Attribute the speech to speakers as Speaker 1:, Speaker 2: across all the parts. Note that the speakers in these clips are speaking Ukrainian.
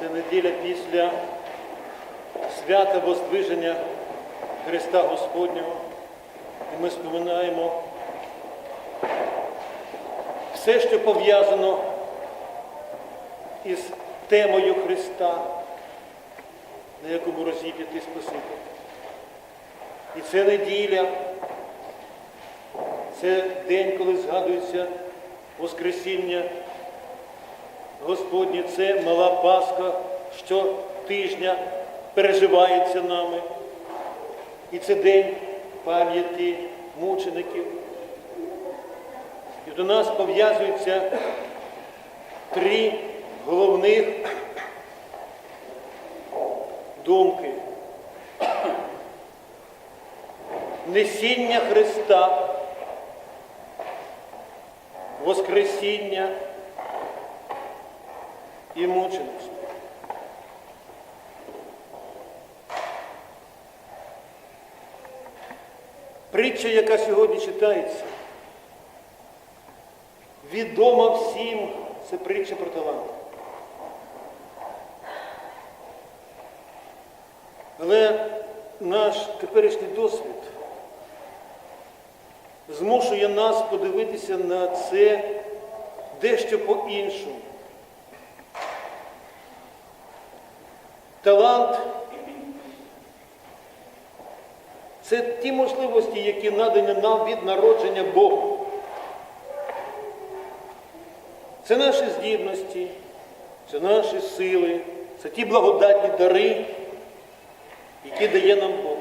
Speaker 1: Це неділя після свята Воздвиження Христа Господнього. І ми споминаємо все, що пов'язано із темою Христа, на якому розіп'ятий Спаситель. І це неділя, це день, коли згадується Воскресіння Господнє, це мала Пасха, що тижня переживається нами. І це день пам'яті мучеників. І до нас пов'язуються три головних думки. Несіння Христа, Воскресіння і мучеництво. Притча, яка сьогодні читається, відома всім, це притча про талант. Але наш теперішній досвід змушує нас подивитися на це дещо по-іншому. Талант це ті можливості, які надані нам від народження Богу. Це наші здібності, це наші сили, це ті благодатні дари, які дає нам Бог.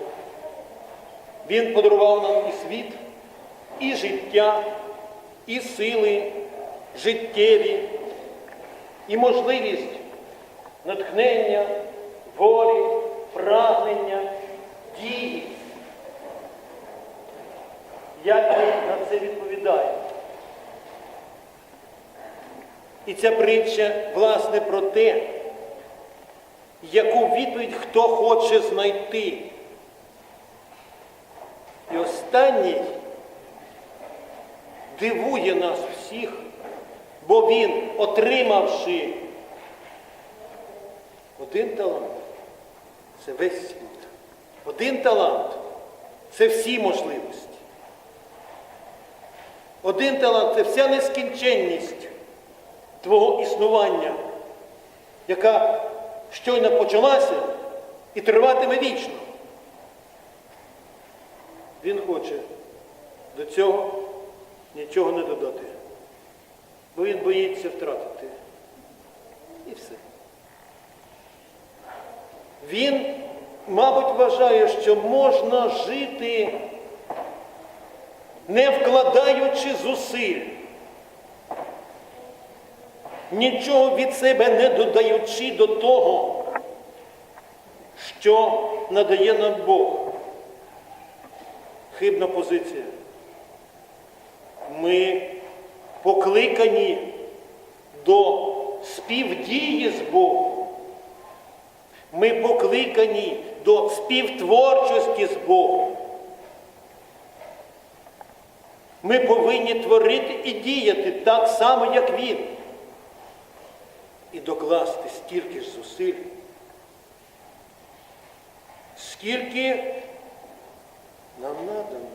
Speaker 1: Він подарував нам і світ, і життя, і сили життєві, і можливість натхнення, волі, прагнення, дії. Як ми на це відповідаємо? І ця притча, власне, про те, яку відповідь хто хоче знайти. І останній дивує нас всіх, бо він, отримавши один талант, це весь світ. Один талант це всі можливості. Один талант це вся нескінченність твого існування, яка щойно почалася і триватиме вічно. Він хоче до цього нічого не додати, бо він боїться втратити. І все. Він, мабуть, вважає, що можна жити, не вкладаючи зусиль, нічого від себе не додаючи до того, що надає нам Бог. Хибна позиція. Ми покликані до співдії з Богом. Ми покликані до співтворчості з Богом. Ми повинні творити і діяти так само, як Він. І докласти стільки ж зусиль, скільки нам надано.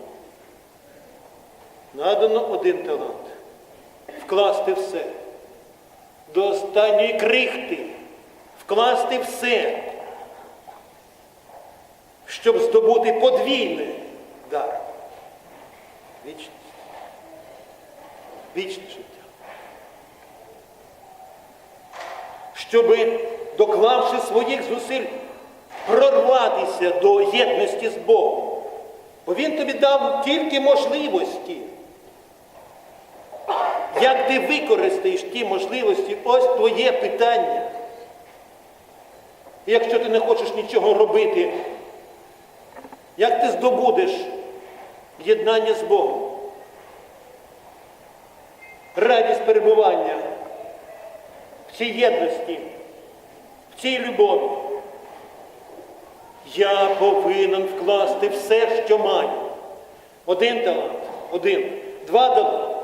Speaker 1: Надано один талант. Вкласти все. До останньої крихти. Вкласти все, щоб здобути подвійний дар. Вічність. Вічне життя. Щоб, доклавши своїх зусиль, прорватися до єдності з Богом. Бо Він тобі дав тільки можливості. Як ти використаєш ті можливості, ось твоє питання. І якщо ти не хочеш нічого робити, як ти здобудеш єднання з Богом? Радість перебування в цій єдності, в цій любові. Я повинен вкласти все, що маю. Один талант, один, два таланти.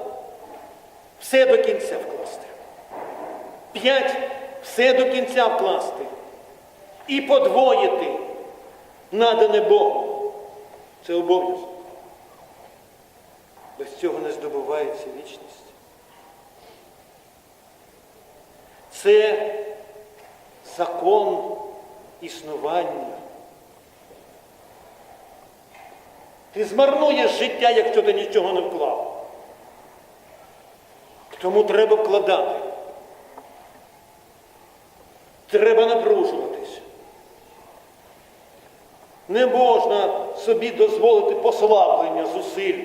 Speaker 1: Все до кінця вкласти. П'ять все до кінця вкласти і подвоїти надане Богом. Це обов'язок. Без цього не здобувається вічність. Це закон існування. Ти змарнуєш життя, якщо ти нічого не вклав. Тому треба вкладати. Треба напружуватись. Не можна собі дозволити послаблення зусиль.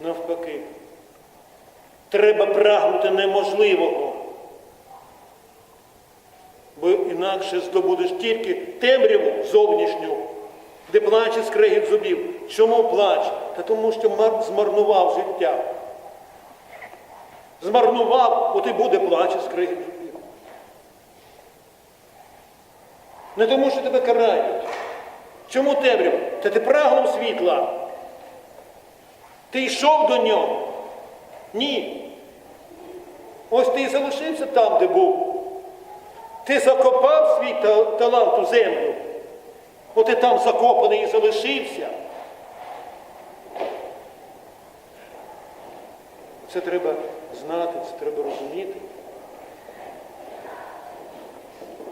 Speaker 1: Навпаки. Треба прагнути неможливого. Бо інакше здобудеш тільки темряву зовнішню, де плаче скрегіт зубів. Чому плач? Та тому що мар- змарнував життя. Змарнував, от і буде плач і скрегіт зубів. Не тому, що тебе карають. Чому темрява? Та ти прагнув світла. Ти йшов до нього? Ні. Ось ти і залишився там, де був. Ти закопав свій талант у землю. От ти там закопаний і залишився. Це треба знати, це треба розуміти.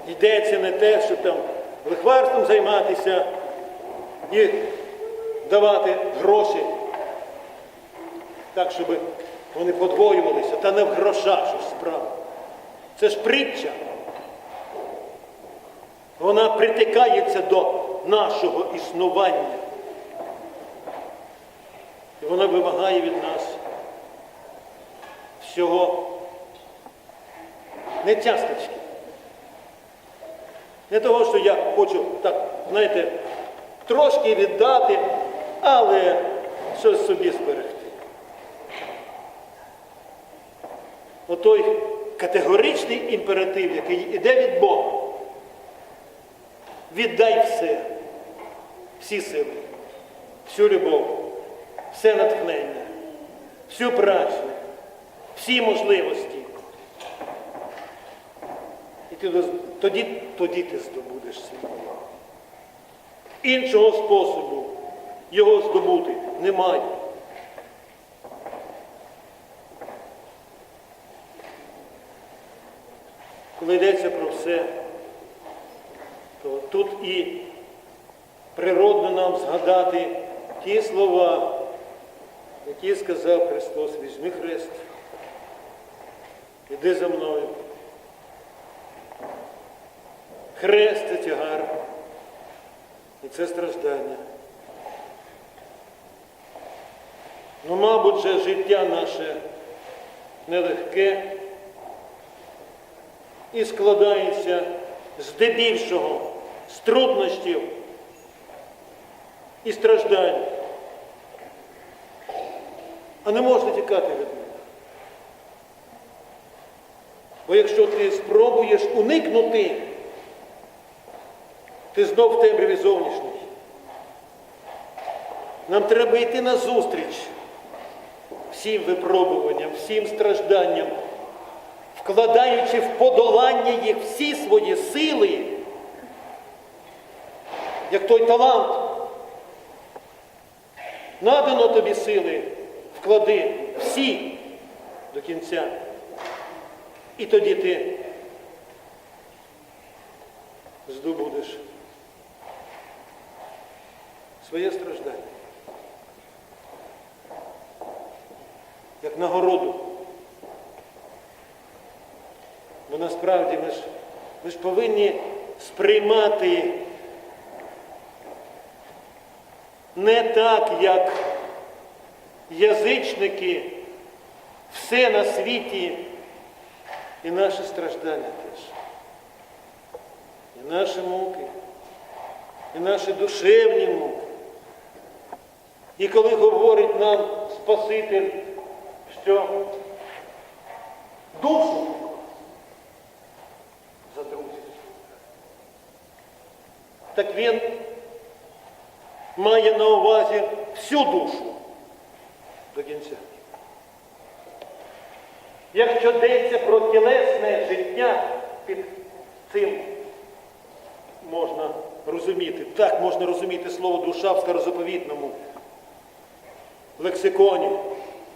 Speaker 1: Йдеться не те, щоб там лихварством займатися і давати гроші так, щоб вони подвоювалися, та не в грошах ж справа. Це ж притча. Вона притикається до нашого існування. І вона вимагає від нас всього не часточки. Не того, що я хочу так, знаєте, трошки віддати, але щось собі зберегти. Отой категоричний імператив, який йде від Бога. Віддай все, всі сили, всю любов, все натхнення, всю працю, всі можливості. І ти тоді, тоді ти здобудеш світло. Іншого способу його здобути немає. Коли йдеться про все, то тут і природно нам згадати ті слова, які сказав Христос, візьми хрест, іди за мною. Хрест це тягар, і це страждання. Ну, мабуть, же життя наше нелегке і складається здебільшого з труднощів і страждань. А не можна тікати від них. Бо якщо ти спробуєш уникнути, ти знов в темряві зовнішній. Нам треба йти на зустріч всім випробуванням, всім стражданням, вкладаючи в подолання їх всі свої сили, як той талант. Надано тобі сили, вклади всі до кінця. І тоді ти здобудеш своє страждання. Як нагороду. Бо насправді ми ж, ми ж повинні сприймати не так, як язичники, все на світі і наші страждання теж. І наші муки, і наші душевні муки. І коли говорить нам Спаситель, що душу за друзів, так він має на увазі всю душу до кінця. Якщо йдеться про тілесне життя, під цим можна розуміти. Так можна розуміти слово душа в старозаповітному лексиконі.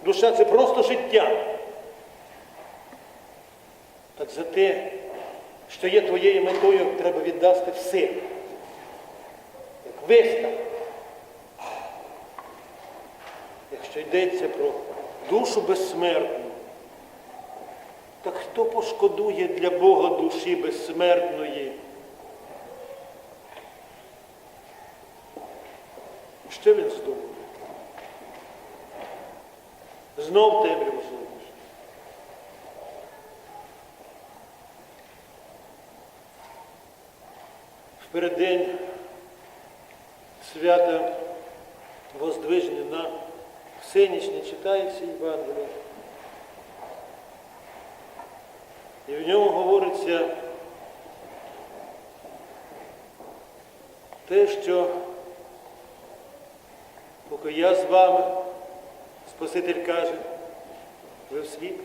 Speaker 1: Душа це просто життя. Так за те, що є твоєю метою, треба віддасти все. Так. Якщо йдеться про душу безсмертну, так хто пошкодує для Бога душі безсмертної? Що він здобуде? Знов темряву зловиш. В переддень свята Воздвиження на Всенічне читається Євангеліє. І в ньому говориться те, що поки я з вами, Спаситель каже, ви в світлі.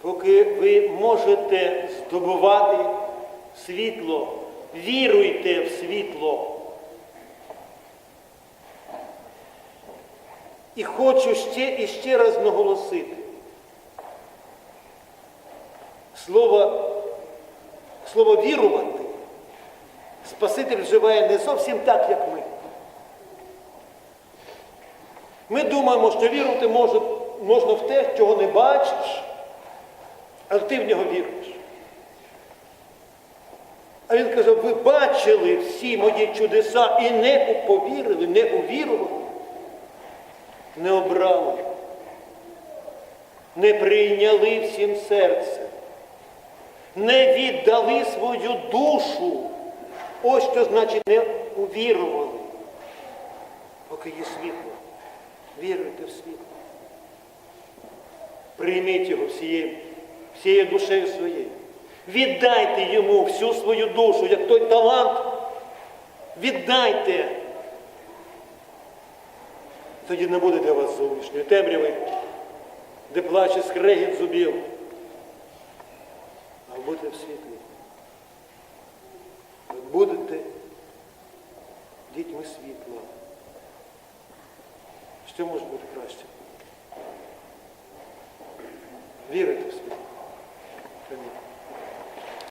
Speaker 1: Поки ви можете здобувати світло, віруйте в світло. І хочу ще і ще раз наголосити. Слово, слово вірувати Спаситель вживає не зовсім так, як ми. Ми думаємо, що вірувати можна в те, чого не бачиш, але ти в нього віруєш. А він каже, ви бачили всі мої чудеса і не повірили, не увірували, не обрали, не прийняли всім серцем, не віддали свою душу. Ось що значить не увірували, поки є світло. Віруйте в світло. Прийміть його всією, всією душею своєю. Віддайте йому всю свою душу, як той талант. Віддайте. Тоді не буде для вас зовнішньої темряви, де плаче скрегіт зубів, а будете в світлі.